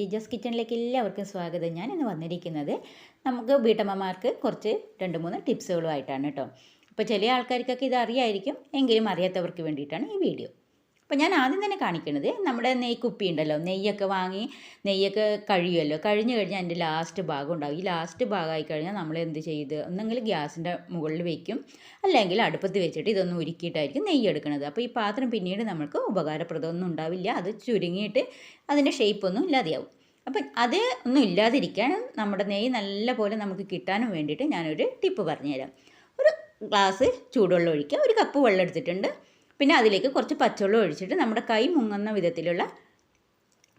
ജിജോസ് കിച്ചണിലേക്ക് എല്ലാവർക്കും സ്വാഗതം. ഞാൻ ഇന്ന് വന്നിരിക്കുന്നത് നമുക്ക് വീട്ടമ്മമാർക്ക് കുറച്ച് രണ്ട് മൂന്ന് ടിപ്സുകളുമായിട്ടാണ് കേട്ടോ. അപ്പോൾ ചില ആൾക്കാർക്കൊക്കെ ഇത് അറിയായിരിക്കും എങ്കിലും അറിയാത്തവർക്ക് വേണ്ടിയിട്ടാണ് ഈ വീഡിയോ. അപ്പോൾ ഞാൻ ആദ്യം തന്നെ കാണിക്കുന്നത് നമ്മുടെ നെയ് കുപ്പി ഉണ്ടല്ലോ. നെയ്യൊക്കെ വാങ്ങി നെയ്യൊക്കെ കഴിയുമല്ലോ കഴിഞ്ഞ് കഴിഞ്ഞാൽ അതിന്റെ ലാസ്റ്റ് ഭാഗം ഉണ്ടാവും. ഈ ലാസ്റ്റ് ഭാഗമായി കഴിഞ്ഞാൽ നമ്മൾ എന്ത് ചെയ്ത് ഒന്നെങ്കിൽ ഗ്യാസിന്റെ മുകളിൽ വെക്കും. അല്ലെങ്കിൽ അടുപ്പത്ത് വെച്ചിട്ട് ഇതൊന്നും ഉരുക്കിയിട്ടായിരിക്കും നെയ്യ് എടുക്കുന്നത് അപ്പോൾ ഈ പാത്രം പിന്നീട് നമുക്ക് ഉപകാരപ്രദമൊന്നും ഉണ്ടാവില്ല. അത് ചുരുങ്ങിയിട്ട് അതിന്റെ ഷേപ്പൊന്നും ഇല്ലാതെയാവും. അപ്പം അത് ഒന്നും ഇല്ലാതിരിക്കാനും നമ്മുടെ നെയ്യ് നല്ല പോലെ നമുക്ക് കിട്ടാനും വേണ്ടിയിട്ട് ഞാനൊരു ടിപ്പ് പറഞ്ഞുതരാം. ഒരു ഗ്ലാസ് ചൂടുവെള്ളം ഒഴിക്കുക. ഒരു കപ്പ് വെള്ളം എടുത്തിട്ടുണ്ട്. പിന്നെ അതിലേക്ക് കുറച്ച് പച്ചവെള്ളം ഒഴിച്ചിട്ട് നമ്മുടെ കൈ മുങ്ങുന്ന വിധത്തിലുള്ള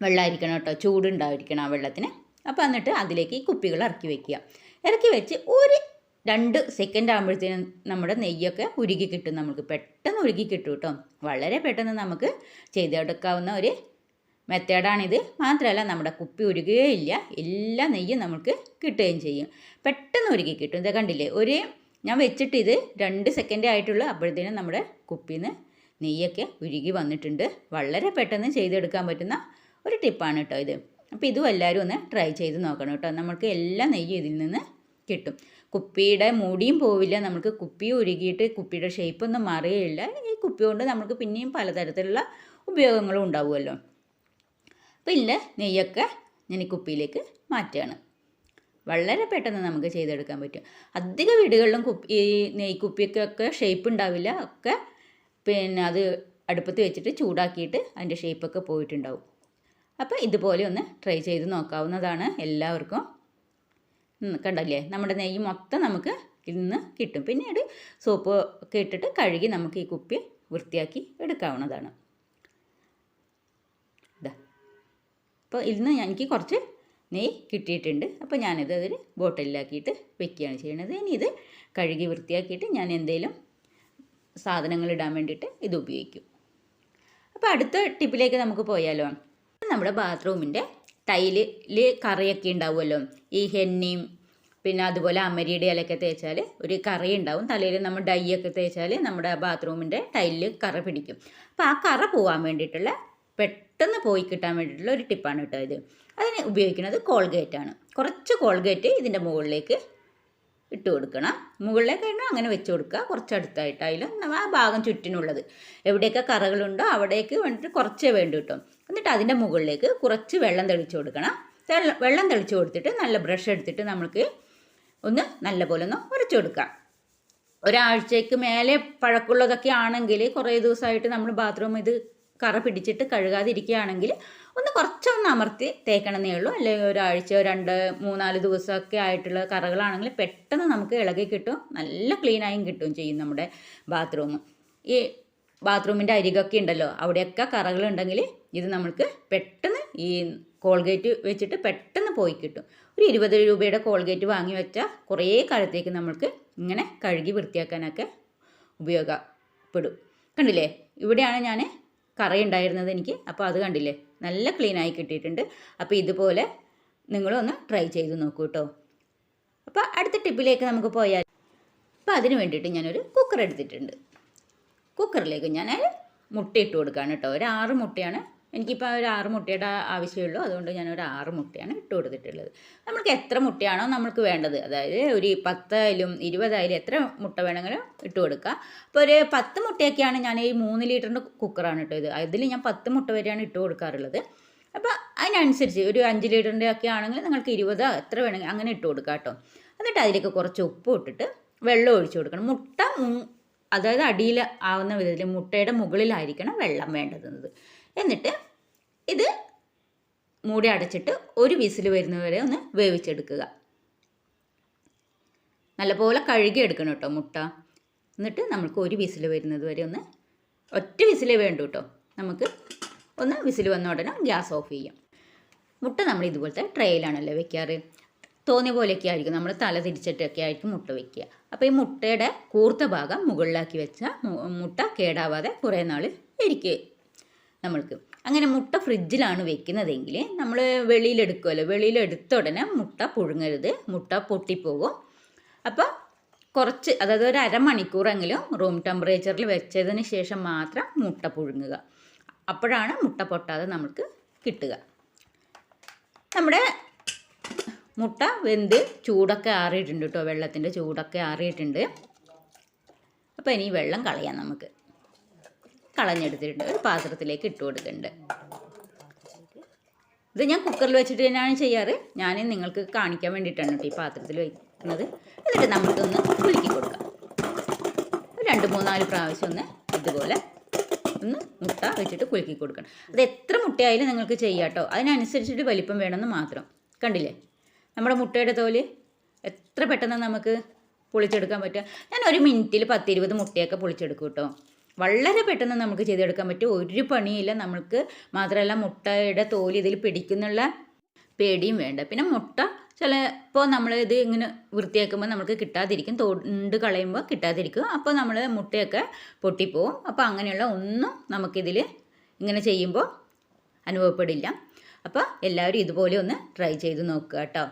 വെള്ളമായിരിക്കണം കേട്ടോ. ചൂടുണ്ടായിരിക്കണം ആ വെള്ളത്തിന്. അപ്പോൾ എന്നിട്ട് അതിലേക്ക് ഈ കുപ്പികൾ ഇറക്കി വെക്കുക. ഇറക്കി വെച്ച് ഒരു രണ്ട് സെക്കൻഡ് ആകുമ്പോഴത്തേനും നമ്മുടെ നെയ്യൊക്കെ ഉരുകി കിട്ടും. നമുക്ക് പെട്ടെന്ന് ഉരുകി കിട്ടും കേട്ടോ. വളരെ പെട്ടെന്ന് നമുക്ക് ചെയ്തെടുക്കാവുന്ന ഒരു മെത്തേഡാണിത്. മാത്രമല്ല നമ്മുടെ കുപ്പി ഉരുകുകയില്ല. എല്ലാ നെയ്യും നമുക്ക് കിട്ടുകയും ചെയ്യും. പെട്ടെന്ന് ഉരുകി കിട്ടും. ഇത് കണ്ടില്ലേ? ഒരു ഞാൻ വെച്ചിട്ട് ഇത് രണ്ട് സെക്കൻഡേ ആയിട്ടുള്ളൂ. അപ്പോഴത്തേനും നമ്മുടെ കുപ്പിയിൽ നിന്ന് നെയ്യൊക്കെ ഉരുകി വന്നിട്ടുണ്ട്. വളരെ പെട്ടെന്ന് ചെയ്തെടുക്കാൻ പറ്റുന്ന ഒരു ടിപ്പാണ് കേട്ടോ ഇത്. അപ്പോൾ ഇതും എല്ലാവരും ഒന്ന് ട്രൈ ചെയ്ത് നോക്കണം കേട്ടോ. നമുക്ക് എല്ലാ നെയ്യും ഇതിൽ നിന്ന് കിട്ടും. കുപ്പിയുടെ മൂടിയും പോവില്ല. നമുക്ക് കുപ്പി ഉരുകിയിട്ട് കുപ്പിയുടെ ഷേപ്പൊന്നും മാറുകയില്ല ഈ കുപ്പി കൊണ്ട് നമുക്ക് പിന്നെയും പലതരത്തിലുള്ള ഉപയോഗങ്ങളും ഉണ്ടാവുമല്ലോ. അപ്പോൾ ഇല്ല നെയ്യൊക്കെ ഞാൻ കുപ്പിയിലേക്ക് മാറ്റുകയാണ് വളരെ പെട്ടെന്ന് നമുക്ക് ചെയ്തെടുക്കാൻ പറ്റും. അധിക വീടുകളിലും കുപ്പി ഈ നെയ്ക്കുപ്പിക്കൊക്കെ ഷേപ്പ് ഉണ്ടാവില്ല. ഒക്കെ പിന്നെ അത് അടുപ്പത്ത് വെച്ചിട്ട് ചൂടാക്കിയിട്ട് അതിന്റെ ഷേപ്പൊക്കെ പോയിട്ടുണ്ടാവും. അപ്പോൾ ഇതുപോലെ ഒന്ന് ട്രൈ ചെയ്ത് നോക്കാവുന്നതാണ് എല്ലാവർക്കും. കണ്ടല്ലേ? നമ്മുടെ നെയ്യ് മൊത്തം നമുക്ക് ഇന്ന് കിട്ടും. പിന്നീട് സോപ്പ് ഒക്കെ ഇട്ടിട്ട് കഴുകി നമുക്ക് ഈ കുപ്പി വൃത്തിയാക്കി എടുക്കാവുന്നതാണ് ഇതാ അപ്പോൾ ഇന്ന് എനിക്ക് കുറച്ച് നെയ്യ് കിട്ടിയിട്ടുണ്ട്. അപ്പോൾ ഞാനിത് അതിൽ ബോട്ടിലാക്കിയിട്ട് വെക്കുകയാണ് ചെയ്യുന്നത് ഇനി ഇത് കഴുകി വൃത്തിയാക്കിയിട്ട് ഞാൻ എന്തെങ്കിലും സാധനങ്ങൾ ഇടാൻ വേണ്ടിയിട്ട് ഇത് ഉപയോഗിക്കും. അപ്പോൾ അടുത്ത ടിപ്പിലേക്ക് നമുക്ക് പോയാലോ? നമ്മുടെ ബാത്റൂമിന്റെ ടൈലിൽ കറിയൊക്കെ ഉണ്ടാവുമല്ലോ? ഈ ഹെന്നിയും പിന്നെ അതുപോലെ അമരിയുടെ ഇലയൊക്കെ തേച്ചാൽ ഒരു കറി ഉണ്ടാവും. തലയിൽ നമ്മൾ ഡൈ ഒക്കെ തേച്ചാൽ നമ്മുടെ ബാത്റൂമിന്റെ ടൈലിൽ കറ പിടിക്കും. അപ്പോൾ ആ കറ പോകാൻ വേണ്ടിയിട്ടുള്ള പെട്ടെന്ന് പോയി കിട്ടാൻ വേണ്ടിയിട്ടുള്ള ഒരു ടിപ്പാണ് കേട്ടോ ഇത്. അതിന് ഉപയോഗിക്കുന്നത് കോൾഗേറ്റ് ആണ്. കുറച്ച് കോൾഗേറ്റ് ഇതിന്റെ മുകളിലേക്ക് ഇട്ട് കൊടുക്കണം. മുകളിലേക്ക് കഴിഞ്ഞാൽ അങ്ങനെ വെച്ച് കൊടുക്കുക. കുറച്ച് അതിൽ ആ ഭാഗം ചുറ്റിനുള്ളത്. എവിടെയൊക്കെ കറകളുണ്ടോ അവിടേക്ക് വേണ്ടിയിട്ട് കുറച്ചേ വേണ്ടി കിട്ടും. എന്നിട്ട് അതിന്റെ മുകളിലേക്ക് കുറച്ച് വെള്ളം തെളിച്ച് കൊടുക്കണം. വെള്ളം തെളിച്ച് കൊടുത്തിട്ട് നല്ല ബ്രഷ് എടുത്തിട്ട് നമുക്ക് ഒന്ന് നല്ല പോലെ ഒന്ന് ഉരച്ചു കൊടുക്കാം. ഒരാഴ്ചയ്ക്ക് മേലെ പഴക്കമുള്ളതൊക്കെ ആണെങ്കിൽ കുറേ ദിവസമായിട്ട് നമ്മൾ ബാത്റൂം ഇത് കറ പിടിച്ചിട്ട് കഴുകാതിരിക്കുകയാണെങ്കിൽ ഒന്ന് കുറച്ചൊന്ന് അമർത്തി തേക്കണമെന്നേ ഉള്ളൂ. അല്ലെങ്കിൽ ഒരാഴ്ച രണ്ട് മൂന്നാൽ ദിവസമൊക്കെ ആയിട്ടുള്ള കറകളാണെങ്കിൽ പെട്ടെന്ന് നമുക്ക് ഇളകി കിട്ടും. നല്ല ക്ലീനായും കിട്ടും ചെയ്യും നമ്മുടെ ബാത്റൂം ഈ ബാത്റൂമിന്റെ അരികൊക്കെ ഉണ്ടല്ലോ അവിടെയൊക്കെ കറകളുണ്ടെങ്കിൽ ഇത് നമുക്ക് പെട്ടെന്ന് ഈ കോൾഗേറ്റ് വെച്ചിട്ട് പെട്ടെന്ന് പോയി കിട്ടും. ഒരു ഇരുപത് രൂപയുടെ കോൾഗേറ്റ് വാങ്ങി വെച്ചാൽ കുറേ കാലത്തേക്ക് നമ്മൾക്ക് ഇങ്ങനെ കഴുകി വൃത്തിയാക്കാനൊക്കെ ഉപയോഗപ്പെടും. കണ്ടില്ലേ? ഇവിടെയാണ് ഞാൻ കറയുണ്ടായിരുന്നത് എനിക്ക്. അപ്പോൾ അത് കണ്ടില്ലേ? നല്ല ക്ലീനായി കിട്ടിയിട്ടുണ്ട്. അപ്പോൾ ഇതുപോലെ നിങ്ങളൊന്ന് ട്രൈ ചെയ്ത് നോക്കൂ കേട്ടോ അപ്പോൾ അടുത്ത ടിപ്പിലേക്ക് നമുക്ക് പോയാൽ അപ്പോൾ അതിന് വേണ്ടിയിട്ട് ഞാനൊരു കുക്കർ എടുത്തിട്ടുണ്ട്. കുക്കറിലേക്ക് ഞാൻ മുട്ട ഇട്ട് കൊടുക്കുകയാണ് കേട്ടോ ഒരു ആറ് മുട്ടയാണ് എനിക്കിപ്പോൾ ഒരു ആറ് മുട്ടയുടെ ആവശ്യമുള്ളൂ. അതുകൊണ്ട് ഞാൻ ഒരു ആറ് മുട്ടയാണ് ഇട്ട് കൊടുത്തിട്ടുള്ളത്. നമുക്ക് എത്ര മുട്ടയാണോ നമ്മൾക്ക് വേണ്ടത്. അതായത് ഒരു പത്തായാലും ഇരുപതായാലും എത്ര മുട്ട വേണമെങ്കിലും ഇട്ട് കൊടുക്കുക അപ്പോൾ ഒരു പത്ത് മുട്ടയൊക്കെയാണ് ഞാൻ ഈ മൂന്ന് ലിറ്ററിന്റെ കുക്കറാണ് ഇട്ടത്. അതിൽ ഞാൻ പത്ത് മുട്ട വരെയാണ് ഇട്ട് കൊടുക്കാറുള്ളത്. അപ്പോൾ അതിനനുസരിച്ച് ഒരു അഞ്ച് ലിറ്ററിന്റെ ഒക്കെ ആണെങ്കിൽ നിങ്ങൾക്ക് ഇരുപതോ എത്ര വേണമെങ്കിൽ അങ്ങനെ ഇട്ട് കൊടുക്കുക കേട്ടോ. എന്നിട്ട് അതിലേക്ക് കുറച്ച് ഉപ്പ് ഇട്ടിട്ട് വെള്ളം ഒഴിച്ചു കൊടുക്കണം. മുട്ട അതായത് അടിയിൽ ആവുന്ന വിധത്തിൽ മുട്ടയുടെ മുകളിലായിരിക്കണം വെള്ളം വേണ്ടത് എന്നിട്ട് ഇത് മൂടി അടച്ചിട്ട് ഒരു വിസിൽ വരുന്നവരെ ഒന്ന് വേവിച്ചെടുക്കുക. നല്ലപോലെ കഴുകി എടുക്കണം കേട്ടോ മുട്ട. എന്നിട്ട് നമുക്ക് ഒരു വിസിൽ വരുന്നത് വരെ ഒന്ന് ഒറ്റ വിസിലേ വേണ്ടു കേട്ടോ നമുക്ക് ഒന്ന് വിസിൽ വന്ന ഉടനെ ഗ്യാസ് ഓഫ് ചെയ്യാം. മുട്ട നമ്മൾ ഇതുപോലത്തെ ട്രേയിലാണല്ലോ വെക്കാറ്. തോന്നിയ പോലെയൊക്കെ ആയിരിക്കും. നമ്മൾ തല തിരിച്ചിട്ടൊക്കെ ആയിരിക്കും മുട്ട വെക്കുക. അപ്പോൾ ഈ മുട്ടയുടെ കൂർത്ത ഭാഗം മുകളിലാക്കി വെച്ചാൽ മുട്ട കേടാവാതെ കുറേ നാൾ ഇരിക്കുക നമ്മൾക്ക്. അങ്ങനെ മുട്ട ഫ്രിഡ്ജിലാണ് വെക്കുന്നതെങ്കിൽ നമ്മൾ വെളിയിലെടുക്കുമല്ലോ. വെളിയിലെടുത്ത ഉടനെ മുട്ട പുഴുങ്ങരുത്. മുട്ട പൊട്ടിപ്പോകും അപ്പോൾ കുറച്ച് അതായത് ഒരു അരമണിക്കൂറെങ്കിലും റൂം ടെമ്പറേച്ചറിൽ വെച്ചതിന് ശേഷം മാത്രം മുട്ട പുഴുങ്ങുക. അപ്പോഴാണ് മുട്ട പൊട്ടാതെ നമുക്ക് കിട്ടുക. നമ്മുടെ മുട്ട വെന്ത് ചൂടൊക്കെ ആറിയിട്ടുണ്ട് കേട്ടോ. വെള്ളത്തിന്റെ ചൂടൊക്കെ ആറിയിട്ടുണ്ട്. അപ്പോൾ ഇനി വെള്ളം കളയാം നമുക്ക്. കളഞ്ഞെടുത്തിട്ടുണ്ട്. ഒരു പാത്രത്തിലേക്ക് ഇട്ട് കൊടുക്കുന്നുണ്ട്. ഇത് ഞാൻ കുക്കറിൽ വെച്ചിട്ട് തന്നെയാണ് ചെയ്യാറ്. ഞാൻ നിങ്ങൾക്ക് കാണിക്കാൻ വേണ്ടിയിട്ടാണ് കേട്ടോ ഈ പാത്രത്തിൽ വയ്ക്കുന്നത് എന്നിട്ട് നമുക്കൊന്ന് കുലുക്കി കൊടുക്കാം. രണ്ട് മൂന്നാൽ പ്രാവശ്യം ഒന്ന് ഇതുപോലെ ഒന്ന് മുട്ട വെച്ചിട്ട് കുലുക്കി കൊടുക്കണം. അത് എത്ര മുട്ടയായാലും നിങ്ങൾക്ക് ചെയ്യാം കേട്ടോ. അതിനനുസരിച്ചിട്ട് വലിപ്പം വേണമെന്ന് മാത്രം. കണ്ടില്ലേ? നമ്മുടെ മുട്ടയുടെ തോൽ എത്ര പെട്ടെന്ന് നമുക്ക് പൊളിച്ചെടുക്കാൻ പറ്റുക? ഞാൻ ഒരു മിനിറ്റിൽ പത്തിരുപത് മുട്ടയൊക്കെ പൊളിച്ചെടുക്കും കേട്ടോ. വളരെ പെട്ടെന്ന് നമുക്ക് ചെയ്തെടുക്കാൻ പറ്റും. ഒരു പണിയില്ല. നമുക്ക് മാത്രമല്ല മുട്ടയുടെ തോൽ ഇതിൽ പിടിക്കുന്നുള്ള പേടിയും വേണ്ട. പിന്നെ മുട്ട ചിലപ്പോൾ നമ്മൾ ഇത് ഇങ്ങനെ വൃത്തിയാക്കുമ്പോൾ നമുക്ക് കിട്ടാതിരിക്കും. തൊണ്ട് കളയുമ്പോൾ കിട്ടാതിരിക്കും. അപ്പോൾ നമ്മൾ മുട്ടയൊക്കെ പൊട്ടിപ്പോവും. അപ്പോൾ അങ്ങനെയുള്ള ഒന്നും നമുക്കിതിൽ ഇങ്ങനെ ചെയ്യുമ്പോൾ അനുഭവപ്പെടില്ല. അപ്പോൾ എല്ലാവരും ഇതുപോലെ ഒന്ന് ട്രൈ ചെയ്ത് നോക്കുക കേട്ടോ.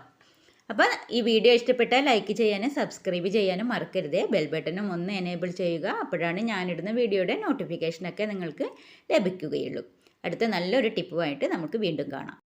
അപ്പോൾ ഈ വീഡിയോ ഇഷ്ടപ്പെട്ടാൽ ലൈക്ക് ചെയ്യാനും സബ്സ്ക്രൈബ് ചെയ്യാനും മറക്കരുത്. ബെൽ ബട്ടണും ഒന്ന് എനേബിൾ ചെയ്യുക. അപ്പോഴാണ് ഞാനിടുന്ന വീഡിയോയുടെ നോട്ടിഫിക്കേഷനൊക്കെ നിങ്ങൾക്ക് ലഭിക്കുകയുള്ളൂ. അടുത്ത നല്ലൊരു ടിപ്പുമായിട്ട് നമുക്ക് വീണ്ടും കാണാം.